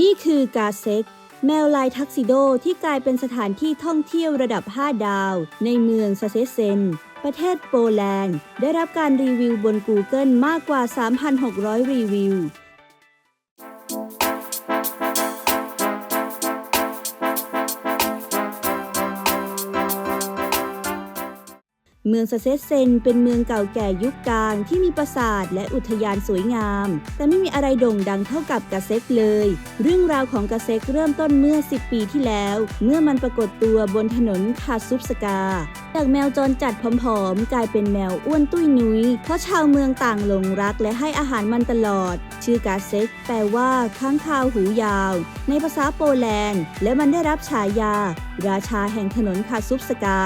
นี่คือกาเซ็ก แมวลายทักซิโดที่กลายเป็นสถานที่ท่องเที่ยวระดับ 5 ดาว ในเมืองซาเซเซน ประเทศโปแลนด์ ได้รับการรีวิวบน Google มากกว่า 3,600 รีวิว เมืองเซเซนเป็นเมืองเก่าแก่ยุคกลางที่มีปราสาทและอุทยานสวยงาม แต่ไม่มีอะไรโด่งดังเท่ากับกาเซกเลย เรื่องราวของกาเซกเริ่มต้นเมื่อ 10 ปีที่แล้ว เมื่อมันปรากฏตัวบนถนนคาซุปสกา จากแมวจรจัดผอมๆ กลายเป็นแมวอ้วนตุ้ยนุย้ยเพราะชาวเมืองต่างหลงรักและให้อาหารมันตลอด ชื่อกาเซ็กแปลว่าค้างคาวหูยาว ในภาษาโปแลนด์ และมันได้รับฉายา ราชาแห่งถนนคาซุปสกา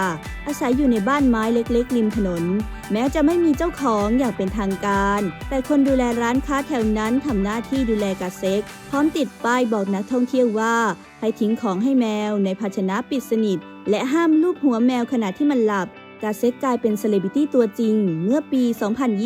อาศัยอยู่ในบ้านไม้เล็กๆริมถนน แม้จะไม่มีเจ้าของอย่างเป็นทางการ แต่คนดูแลร้านค้าแถวนั้นทำหน้าที่ดูแลกาเซ็ก พร้อมติดป้ายบอกนักท่องเที่ยวว่า ให้ทิ้งของให้แมวในภาชนะปิดสนิท และห้ามลูบหัวแมวขณะที่มันหลับกาเซ็กกลายเป็นเซเลบิตี้ตัวจริง เมื่อปี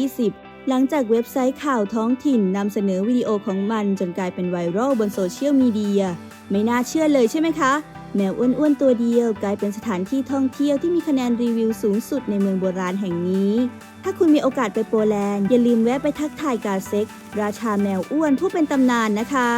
2020 หลังจากเว็บไซต์ข่าวท้องถิ่นนำเสนอวิดีโอของมันจนกลายเป็นไวรัลบนโซเชียลมีเดีย ไม่น่าเชื่อเลยใช่ไหมคะ แมวอ้วนๆตัวเดียวกลายเป็นสถานที่ท่องเที่ยวที่มีคะแนนรีวิวสูงสุดในเมืองโบราณแห่งนี้ ถ้าคุณมีโอกาสไปโปแลนด์อย่าลืมแวะไปทักทายกาเซ็ก ราชาแมวอ้วนผู้เป็นตำนานนะคะ